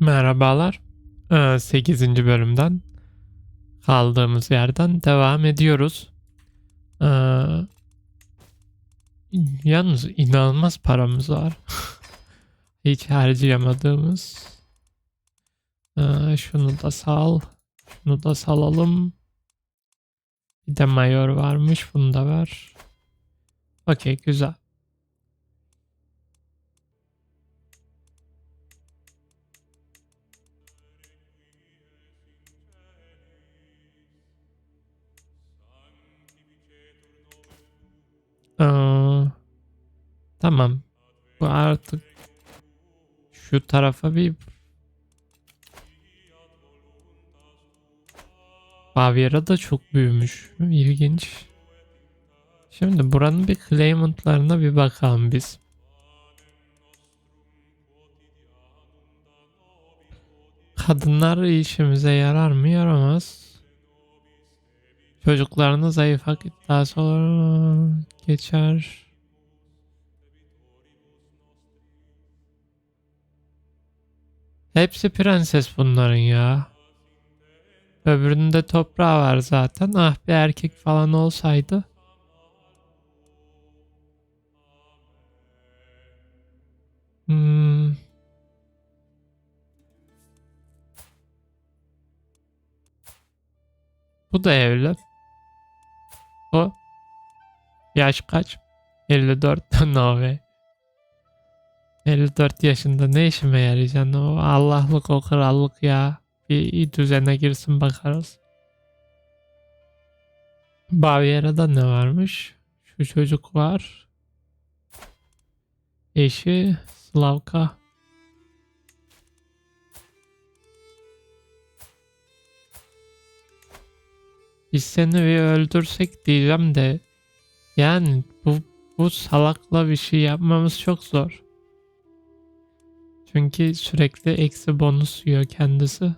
Merhabalar. 8. bölümden kaldığımız yerden devam ediyoruz. Ee, yalnız inanılmaz paramız var. Hiç harcayamadığımız. Ee, şunu da sal. Şunu da salalım. Bir de mayor varmış. Bunu da ver. Okey güzel. Aa, tamam. Bu artık şu tarafa bir Baviera da çok büyümüş. İlginç. Şimdi buranın bir claimantlarına bir bakalım biz. Kadınlar işimize yarar mı? Yaramaz. Çocuklarına zayıf hak iddiası olur. Geçer. Hepsi prenses bunların ya. Öbüründe toprağı var zaten. Ah bir erkek falan olsaydı. Hmm. Bu da evli. O. Yaş kaç? 54. no way. 54 yaşında ne işime yarayacaksın? O Allah'lık o krallık ya. Bir düzene girsin bakarız. Baviera'da ne varmış? Şu çocuk var. Eşi Slavka. Biz seni bir öldürsek diyeceğim de yani bu bu salakla bir şey yapmamız çok zor. Çünkü sürekli eksi bonus yiyor kendisi.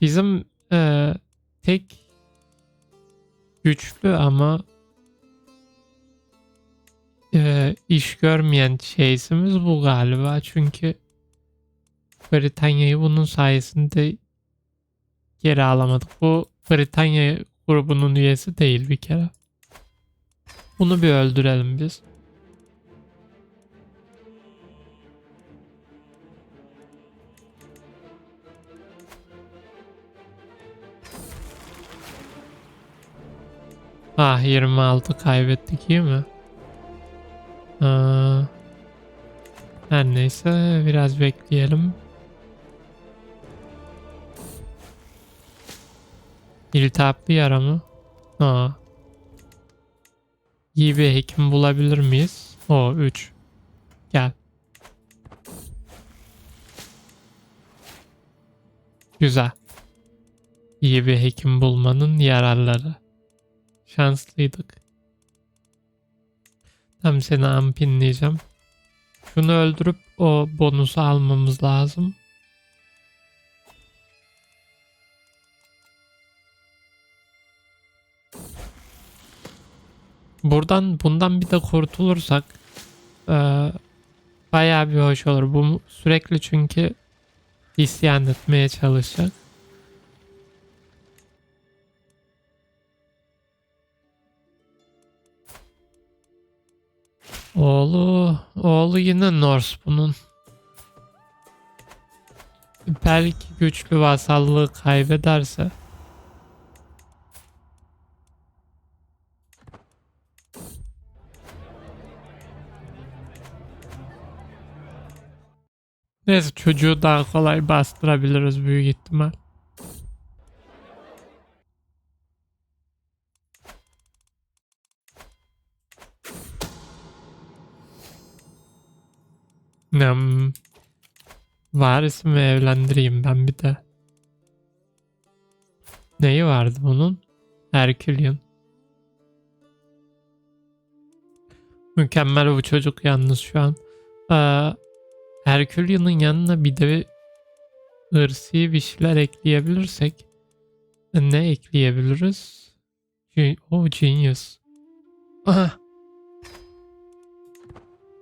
Bizim eee, tek güçlü ama eee, iş görmeyen şeysimiz bu galiba. Çünkü Britanya'yı bunun sayesinde geri alamadık. Bu Britanya grubunun üyesi değil bir kere. Bunu bir öldürelim biz. Ah 26 kaybettik iyi mi? Aa, her neyse biraz bekleyelim. İltihaplı yara mı? Aa. İyi bir hekim bulabilir miyiz? O 3. Gel. Güzel. İyi bir hekim bulmanın yararları. Şanslıydık. Tam seni ampinleyeceğim. Şunu öldürüp o bonusu almamız lazım. Buradan bundan bir de kurtulursak eee bayağı bir hoş olur. Bu sürekli çünkü isyan etmeye çalışacak. Oğlu, oğlu yine Norse bunun. Belki güçlü vasallığı kaybederse. Neyse çocuğu daha kolay bastırabiliriz büyük ihtimal. Hmm. Varisimi evlendireyim ben bir de. Neyi vardı bunun? Herculean. Mükemmel bu çocuk yalnız şu an. Ee, Herculean'ın yanına bir de ırsi bir şeyler ekleyebilirsek ne ekleyebiliriz? Oh genius. Aha.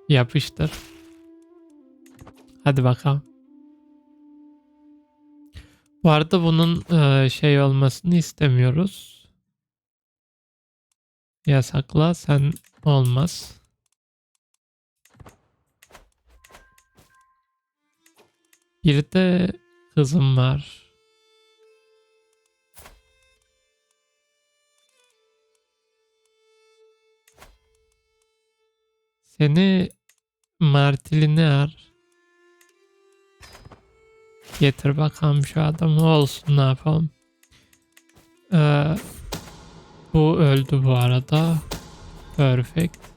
Yapıştır. Hadi bakalım. Bu arada bunun e, şey olmasını istemiyoruz. Yasakla sen olmaz. Bir de kızım var. Seni Martiline ar. Getir bakalım şu adamı olsun ne yapalım. Ee, bu öldü bu arada. Perfect.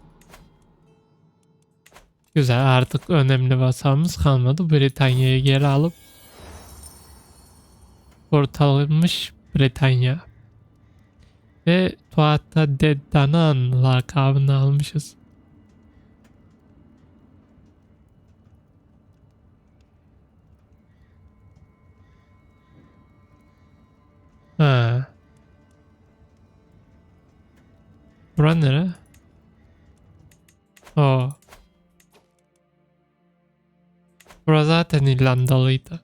Güzel artık önemli vasamız kalmadı. Britanya'yı geri alıp kurtarılmış Britanya. Ve Tuat'a Deddanan lakabını almışız. Ha. Bura nere? O. Bura zaten İrlandalıydı.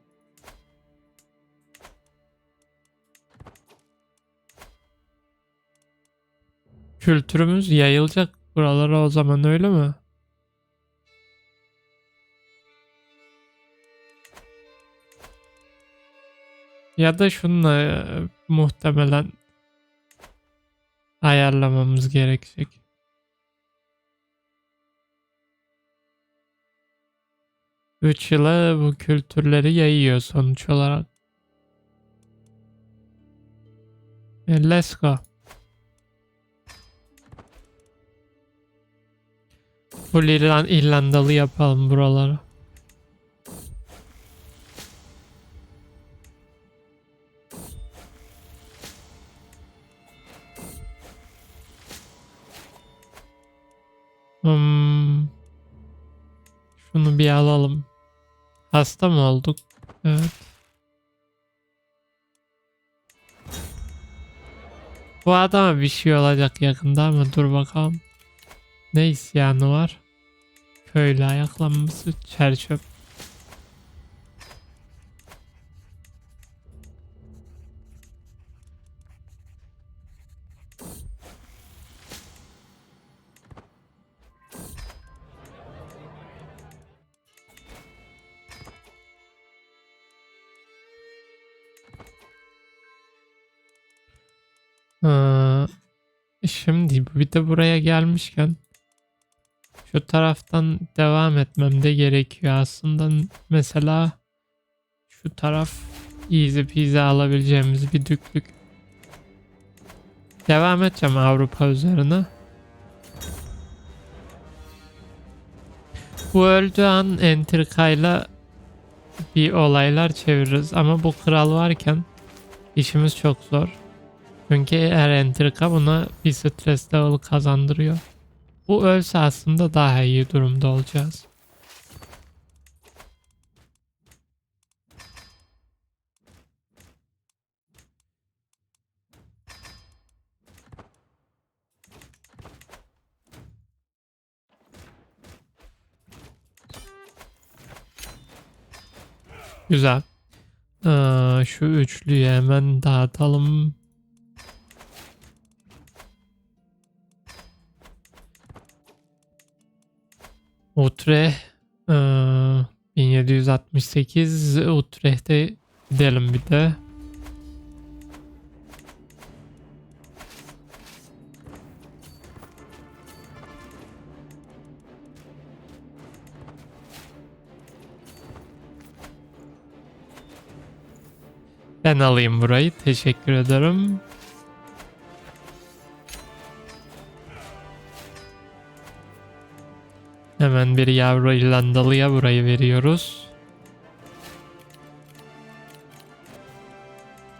Kültürümüz yayılacak buralara o zaman öyle mi? Ya da şunla e, muhtemelen ayarlamamız gerekecek. Üç yıla bu kültürleri yayıyor sonuç olarak. E, let's go. Full İrlan İrlandalı yapalım buraları. Hasta mı olduk? Evet. Bu adama bir şey olacak yakında ama dur bakalım. Ne isyanı var? Köylü ayaklanması çerçöp. Ee, şimdi bir de buraya gelmişken şu taraftan devam etmem de gerekiyor aslında. Mesela şu taraf easy peasy alabileceğimiz bir düklük. Devam edeceğim Avrupa üzerine. Bu öldüğü an entrikayla bir olaylar çeviririz ama bu kral varken işimiz çok zor. Çünkü her entrika buna bir stres level kazandırıyor. Bu ölse aslında daha iyi durumda olacağız. Güzel. Ee, şu üçlüyü hemen dağıtalım. Utrecht eee, 1768 Utrecht'e gidelim bir de. Ben alayım burayı. Teşekkür ederim. Hemen bir yavru İrlandalıya burayı veriyoruz.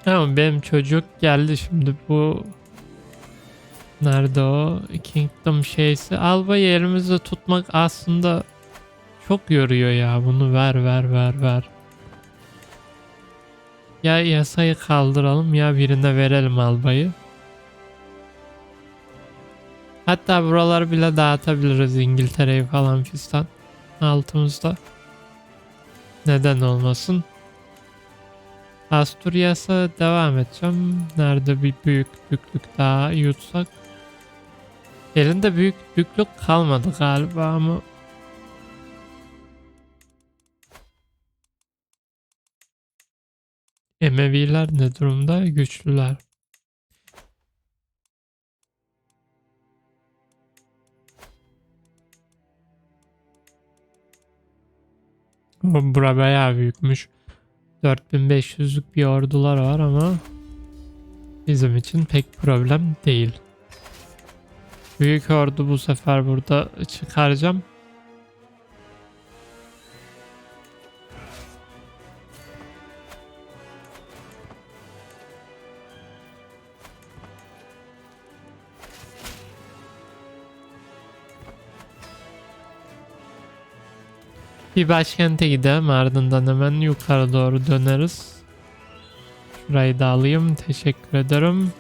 Ama benim çocuk geldi şimdi bu Nerede o? Kingdom şeysi. Albayı elimizde tutmak aslında çok yoruyor ya. Bunu ver ver ver ver. Ya yasayı kaldıralım ya birine verelim albayı. Hatta buraları bile dağıtabiliriz İngiltere'yi falan fistan altımızda. Neden olmasın? Asturias'a devam edeceğim. Nerede bir büyüklük daha yutsak. Elinde büyüklük kalmadı galiba ama Emeviler ne durumda? Güçlüler. Bura bayağı büyükmüş. 4500'lük bir ordular var ama bizim için pek problem değil. Büyük ordu bu sefer burada çıkaracağım. Bir başkente gidelim ardından hemen yukarı doğru döneriz. Şurayı da alayım. Teşekkür ederim.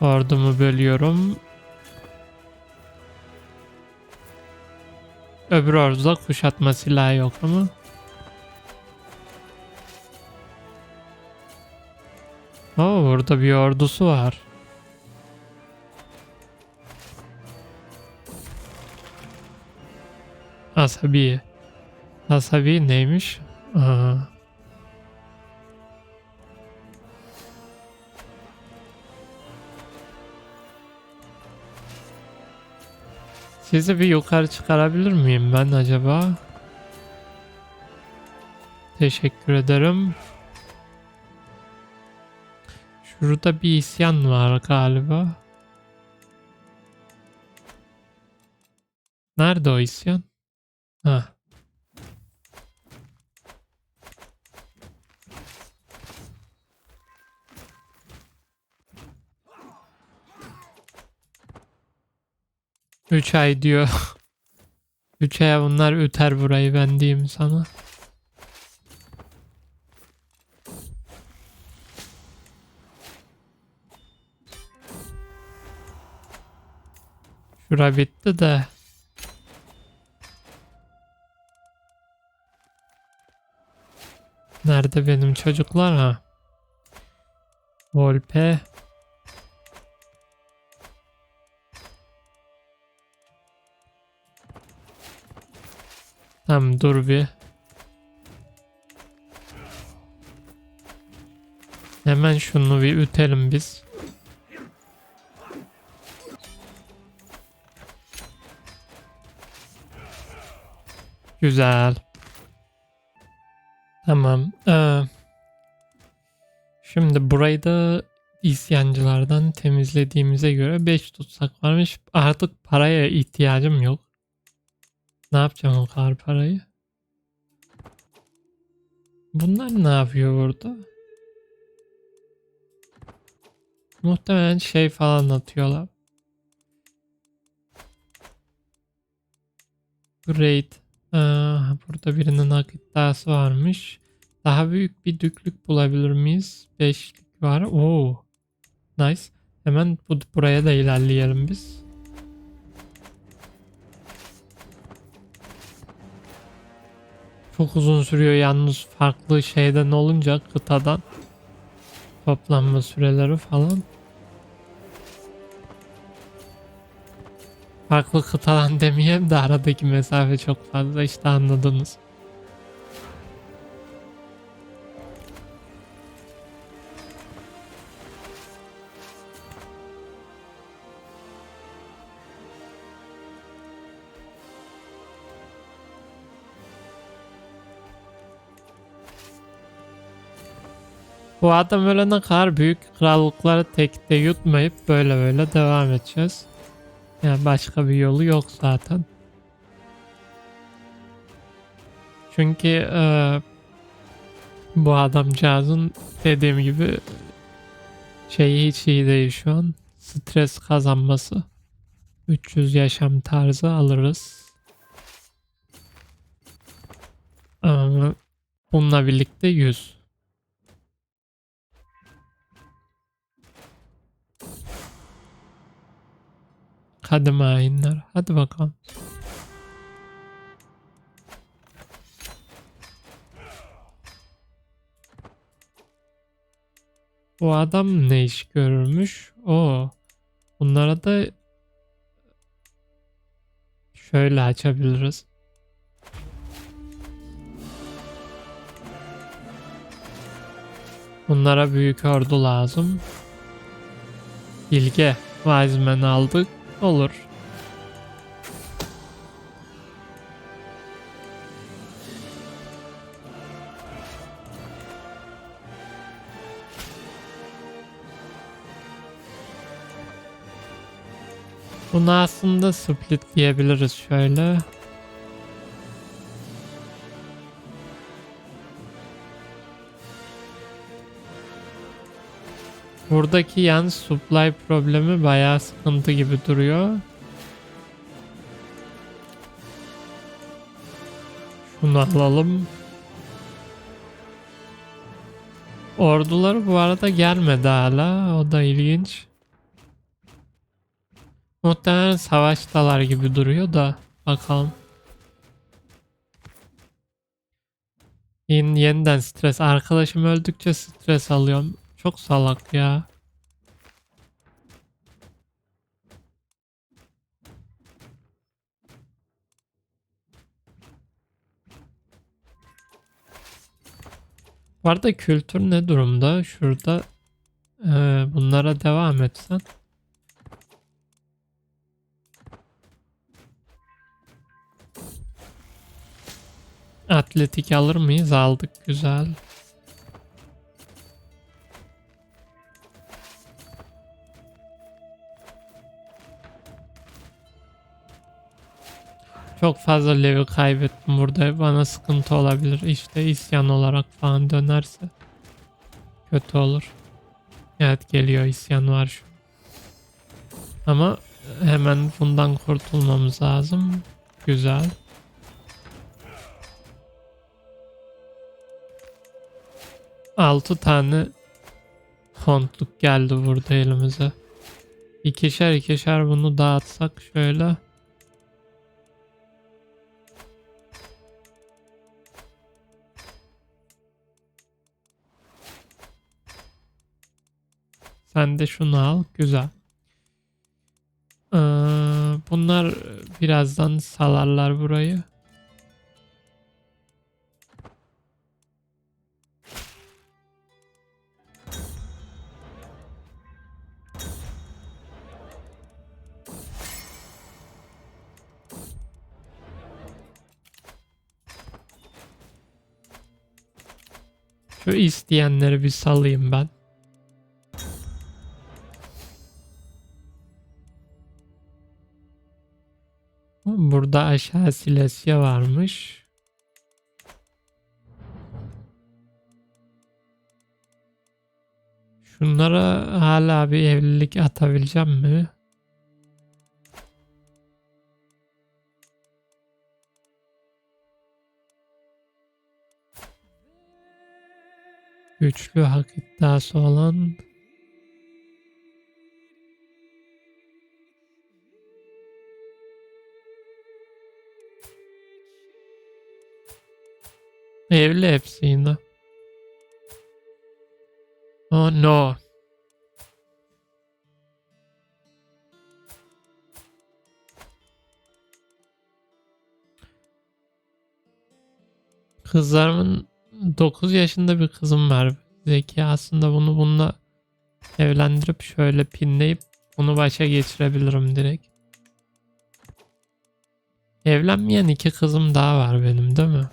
Ordumu bölüyorum. Öbür orduda kuşatma silahı yok ama. Oo, burada bir ordusu var. Asabi. Asabi neymiş? Aa. Sizi bir yukarı çıkarabilir miyim ben acaba? Teşekkür ederim. Şurada bir isyan var galiba. Nerede o isyan? Ha. Üç ay diyor. Üç aya bunlar üter burayı ben diyeyim sana. Şura bitti de. Nerede benim çocuklar ha? Volpe. Tamam dur bir. Hemen şunu bir ütelim biz. Güzel. Tamam. Ee, şimdi burayı da isyancılardan temizlediğimize göre 5 tutsak varmış. Artık paraya ihtiyacım yok. Ne yapacağım o kadar parayı? Bunlar ne yapıyor burada? Muhtemelen şey falan atıyorlar. Great. Aa, burada birinin hak iddiası varmış. Daha büyük bir düklük bulabilir miyiz? Beşlik var. Oo. Nice. Hemen bu, buraya da ilerleyelim biz. Çok uzun sürüyor yalnız farklı şeyden olunca kıtadan toplanma süreleri falan. Farklı kıtadan demeyeyim de aradaki mesafe çok fazla işte anladınız. Bu adam ölene kadar büyük krallıkları tekte yutmayıp böyle böyle devam edeceğiz. Yani başka bir yolu yok zaten. Çünkü e, bu adamcağızın dediğim gibi şeyi hiç iyi değil şu an. Stres kazanması. 300 yaşam tarzı alırız. Ama bununla birlikte 100. Hadi hainler. Hadi bakalım. Bu adam ne iş görürmüş? O. Bunlara da şöyle açabiliriz. Bunlara büyük ordu lazım. Bilge Wiseman'ı aldık. Olur. Bunu aslında split diyebiliriz şöyle. Buradaki yan supply problemi bayağı sıkıntı gibi duruyor. Şunu alalım. Orduları bu arada gelmedi hala. O da ilginç. Muhtemelen savaştalar gibi duruyor da bakalım. Yeni, yeniden stres. Arkadaşım öldükçe stres alıyorum. Çok salak ya. Bu arada kültür ne durumda? Şurada e, bunlara devam etsen. Atletik alır mıyız? Aldık güzel. Çok fazla level kaybettim burada. Bana sıkıntı olabilir. İşte isyan olarak falan dönerse kötü olur. Evet geliyor isyan var şu. Ama hemen bundan kurtulmamız lazım. Güzel. Altı tane kontluk geldi burada elimize. İkişer ikişer bunu dağıtsak şöyle. Sen de şunu al. Güzel. Ee, bunlar birazdan salarlar burayı. Şu isteyenleri bir salayım ben. Burada aşağı Silesya varmış. Şunlara hala bir evlilik atabileceğim mi? Güçlü hak iddiası olan Evli hepsi yine. Oh no. Kızlarımın 9 yaşında bir kızım var. Zeki aslında bunu bununla evlendirip şöyle pinleyip bunu başa geçirebilirim direkt. Evlenmeyen iki kızım daha var benim değil mi?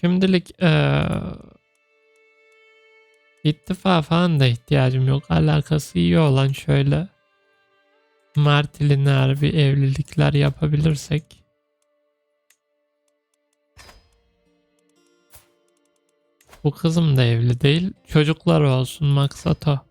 Şimdilik ee, ittifa falan da ihtiyacım yok. Alakası iyi olan şöyle Martilinler bir evlilikler yapabilirsek Bu kızım da evli değil. Çocuklar olsun maksat o.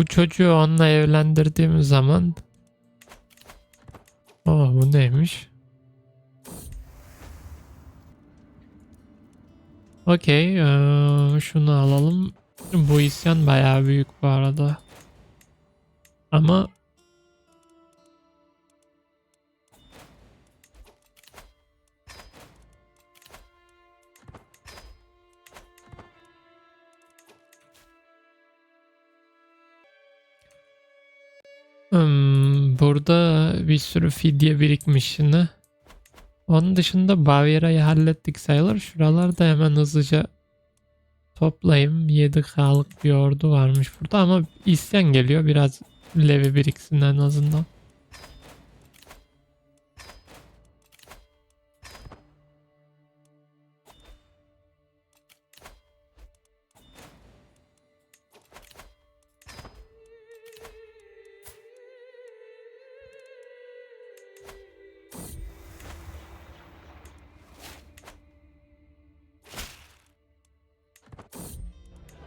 bu çocuğu onunla evlendirdiğim zaman Aa bu neymiş? Okey. Ee, şunu alalım. Bu isyan bayağı büyük bu arada. Ama burada bir sürü fidye birikmiş yine. Onun dışında Baviera'yı hallettik sayılır. Şuralarda hemen hızlıca toplayayım. 7K'lık bir ordu varmış burada ama isyan geliyor. Biraz levi biriksin en azından.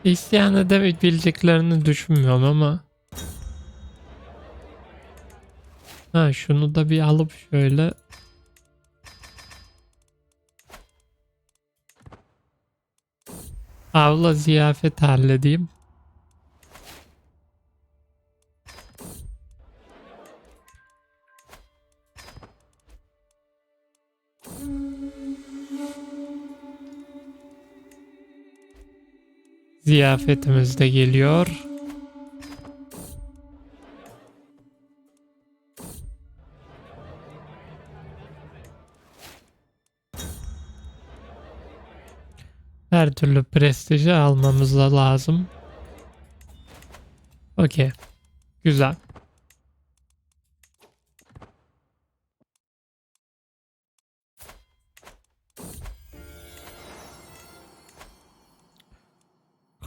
İsyan edebileceklerini düşünmüyorum ama. Ha şunu da bir alıp şöyle. Avla ziyafet halledeyim. Ziyafetimiz de geliyor. Her türlü prestiji almamız da lazım. Okey. Güzel.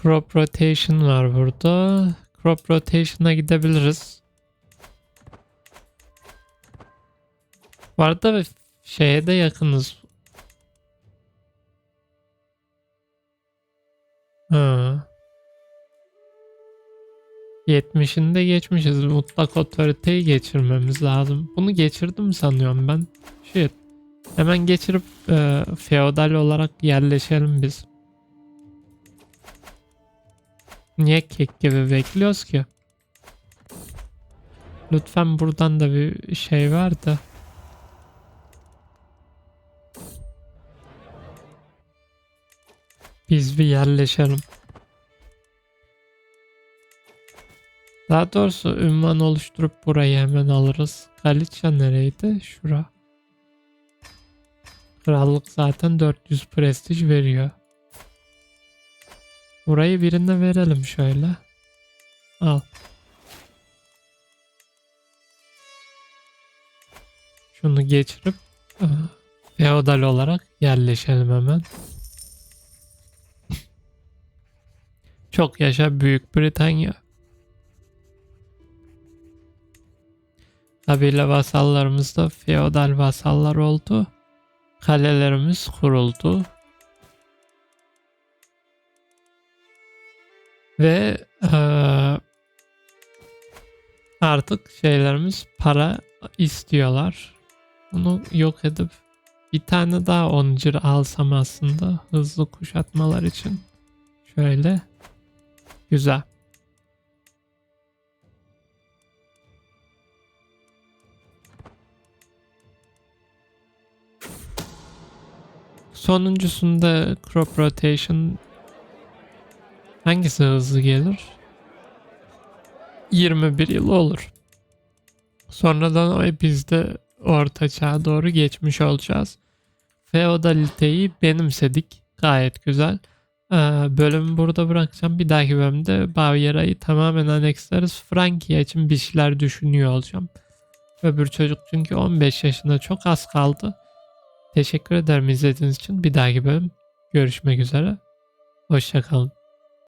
Crop rotation var burada. Crop rotation'a gidebiliriz. Bu arada şeye de yakınız. Ha. 70'inde geçmişiz. Mutlak otoriteyi geçirmemiz lazım. Bunu geçirdim sanıyorum ben. Shit. Hemen geçirip e, feodal olarak yerleşelim biz. Niye kek gibi bekliyoruz ki? Lütfen buradan da bir şey var da. Biz bir yerleşelim. Daha doğrusu ünvan oluşturup burayı hemen alırız. Galicia nereydi? Şura. Krallık zaten 400 prestij veriyor. Burayı birine verelim şöyle. Al. Şunu geçirip aa, feodal olarak yerleşelim hemen. Çok yaşa Büyük Britanya. Kabile vasallarımız da feodal vasallar oldu. Kalelerimiz kuruldu. Ve eee, artık şeylerimiz para istiyorlar. Bunu yok edip bir tane daha oncur alsam aslında hızlı kuşatmalar için. Şöyle. Güzel. Sonuncusunda crop rotation hangisi hızlı gelir? 21 yıl olur. Sonradan o biz de orta çağa doğru geçmiş olacağız. Feodaliteyi benimsedik. Gayet güzel. Ee, bölümü burada bırakacağım. Bir dahaki bölümde Baviera'yı tamamen aneksleriz. Frankia için bir şeyler düşünüyor olacağım. Öbür çocuk çünkü 15 yaşında çok az kaldı. Teşekkür ederim izlediğiniz için. Bir dahaki bölüm görüşmek üzere. Hoşçakalın.